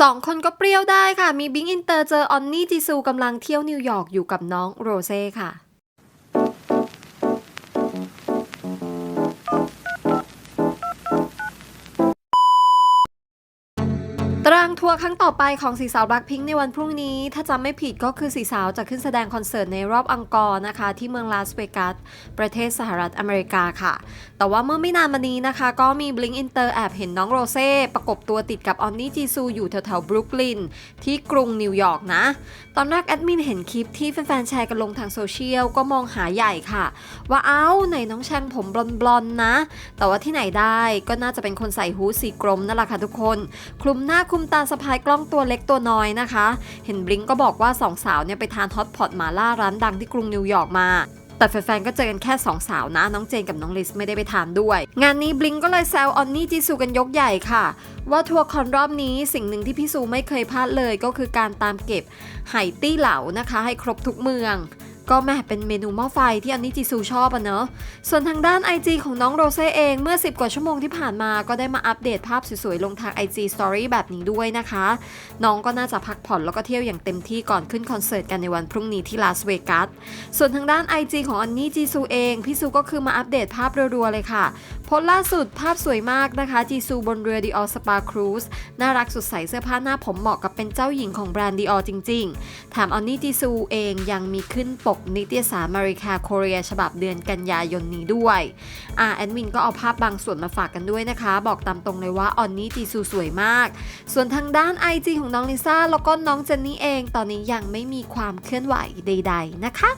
สองคนก็เปรี้ยวได้ค่ะ มีบิงอินเตอร์เจอออนนี่จีซูกำลังเที่ยวนิวยอร์กอยู่กับน้องโรเซ่ค่ะ ตารางทัวร์ครั้งต่อไปของสีสาว Blackpink ในวันพรุ่งนี้ ถ้าจำไม่ผิดก็คือสีสาวจะขึ้นแสดงคอนเสิร์ตในรอบอังกอร์นะคะ ที่เมืองลาสเวกัสประเทศสหรัฐอเมริกาค่ะ แต่ว่าเมื่อไม่นานมานี้นะคะ ก็มี Blink Inter แอบเห็นน้องโรเซ่ ประกบตัวติดกับออนนี่จีซูอยู่แถวๆบรุกลิน ที่กรุงนิวยอร์กนะ ตอนแรกแอดมินเห็นคลิปที่แฟนๆแชร์กันลงทางโซเชียลก็มองหาใหญ่ค่ะ ว่าเอ้าไหนน้องแชงผมบลอนๆนะ แต่ว่าที่ไหนได้ก็น่าจะเป็นคนใส่ฮู้ดสีกรมนั่นแหละค่ะทุกคน คลุมหน้าคลุมตาสะพายกล้องตัวเล็กตัวน้อยนะคะ เห็นบลิงก็บอกว่าสองสาวเนี่ยไปทานฮอตพอตหมาล่าร้านดังที่กรุงนิวยอร์กมาแต่แฟนๆ ก็เจอกันแค่สองสาวนะ น้องเจนกับน้องลิสไม่ได้ไปทานด้วย งานนี้บลิงก็เลยแซวออนนี่จีซูกันยกใหญ่ค่ะ ว่าทัวร์คอนรอบนี้สิ่งหนึ่งที่พี่ซูไม่เคยพลาดเลยก็คือการตามเก็บไหตี้เหลานะคะ ให้ครบทุกเมือง ก็แม่เป็นเมนูหม้อไฟที่อันนี้จีซูชอบอะเนอะส่วนทางด้าน IG ของน้องโรเซ่เองเมื่อ 10 กว่าชั่วโมงที่ผ่านมาก็ได้มาอัปเดตภาพสวยๆ ลงทาง IG Story แบบนี้ด้วยนะคะ น้องก็น่าจะพักผ่อนแล้วก็เที่ยวอย่างเต็มที่ก่อนขึ้นคอนเสิร์ตกันในวันพรุ่งนี้ที่ลาสเวกัส ส่วนทางด้าน IG ของอันนี่จีซูเองพี่ซูก็คือมาอัปเดตภาพรัวๆเลยค่ะโพสล่าสุดภาพสวยมากนะคะจีซูบนเรือ Dior Spa Cruise น่ารักสุดใสเสื้อผ้าหน้าผมเหมาะกับเป็นเจ้าหญิงของแบรนด์ Dior จริง ๆ แถมอันนี่จีซูเองยังมีขึ้นปกนิตยสารมาริคาโคเรียฉบับเดือนกันยายนนี้ด้วยอ่าแอดมินก็เอาภาพบางส่วนมาฝากกันด้วยนะคะ บอกตามตรงเลยว่าออนนี่จีซูสวยมาก ส่วนทางด้าน IG ของน้องลิซ่าแล้วก็น้องเจนนี่เอง ตอนนี้ยังไม่มีความเคลื่อนไหวใด ๆ นะคะ